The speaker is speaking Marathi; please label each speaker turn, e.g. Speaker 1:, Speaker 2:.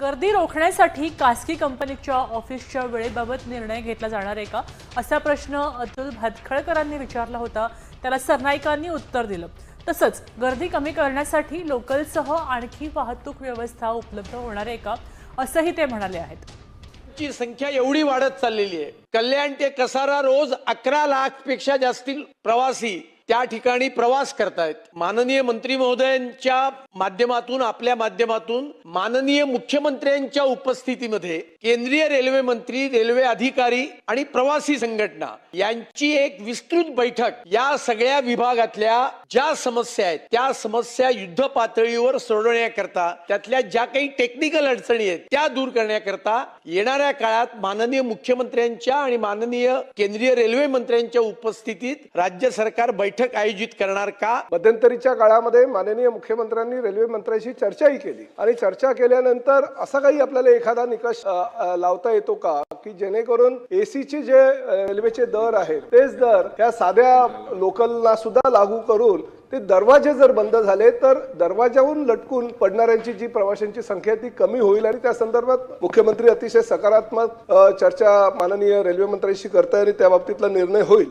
Speaker 1: गर्दी रोखण्यासाठी खासगी कंपनीच्या ऑफिसच्या वेळेबाबत निर्णय घेतला जाणार आहे का? असा प्रश्न अतुल भातखळकरांनी विचारला होता. त्याला सरनाईकांनी उत्तर दिलं. तसंच गर्दी कमी करण्यासाठी लोकलसह आणखी वाहतूक व्यवस्था उपलब्ध होणार आहे का? असंही ते म्हणाले आहेत.
Speaker 2: ची संख्या एवढी वाढत चाललेली आहे. कल्याण ते कसारा रोज अकरा लाखपेक्षा जास्ती प्रवासी त्या ठिकाणी प्रवास करतायत. माननीय मंत्री महोदयांच्या माध्यमातून आपल्या माध्यमातून माननीय मुख्यमंत्र्यांच्या उपस्थितीमध्ये केंद्रीय रेल्वे मंत्री रेल्वे अधिकारी आणि प्रवासी संघटना यांची एक विस्तृत बैठक या सगळ्या विभागातल्या ज्या समस्या आहेत त्या समस्या युद्ध पातळीवर सोडवण्याकरता त्यातल्या ज्या काही टेक्निकल अडचणी आहेत त्या दूर करण्याकरता येणाऱ्या काळात माननीय मुख्यमंत्र्यांच्या आणि माननीय केंद्रीय रेल्वे मंत्र्यांच्या उपस्थितीत राज्य सरकार बैठक आयोजित करणार का?
Speaker 3: मध्यंतरीच्या काळामध्ये माननीय मुख्यमंत्र्यांनी रेल्वे मंत्र्यांशी चर्चाही केली. आणि चर्चा केल्यानंतर असा काही आपल्याला एखादा निकष लावता येतो का? की जेणेकरून एसीचे जे रेल्वेचे दर आहेत तेच दर या साध्या लोकलला सुद्धा लागू करून ते दरवाजे जर बंद झाले तर दरवाजाहून लटकून पडणाऱ्यांची जी प्रवाशांची संख्या ती कमी होईल. आणि त्या संदर्भात मुख्यमंत्री अतिशय सकारात्मक चर्चा माननीय रेल्वे मंत्र्यांशी करताय आणि त्या बाबतीतला निर्णय होईल.